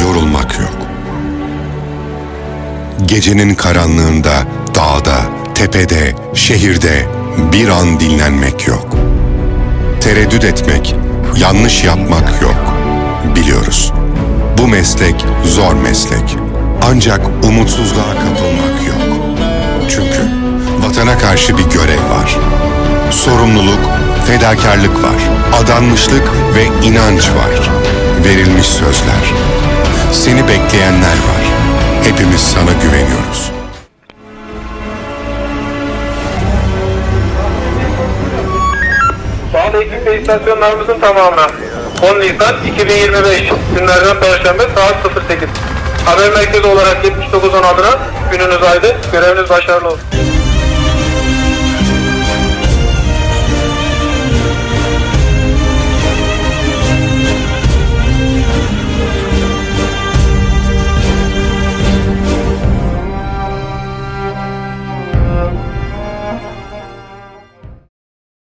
yorulmak yok. Gecenin karanlığında, dağda, tepede, şehirde bir an dinlenmek yok. Tereddüt etmek, yanlış yapmak yok. Biliyoruz. Bu meslek zor meslek. Ancak umutsuzluğa kapılmak yok. Çünkü vatana karşı bir görev var. Sorumluluk, fedakarlık var. Adanmışlık ve inanç var. Verilmiş sözler. Bekleyenler var. Hepimiz sana güveniyoruz. Bağlı ekip istasyonlarımızın tamamına 10 Nisan 2025 günlerden Perşembe saat 08. Haber merkezi olarak 7910 adına gününüz aydın, göreviniz başarılı olsun.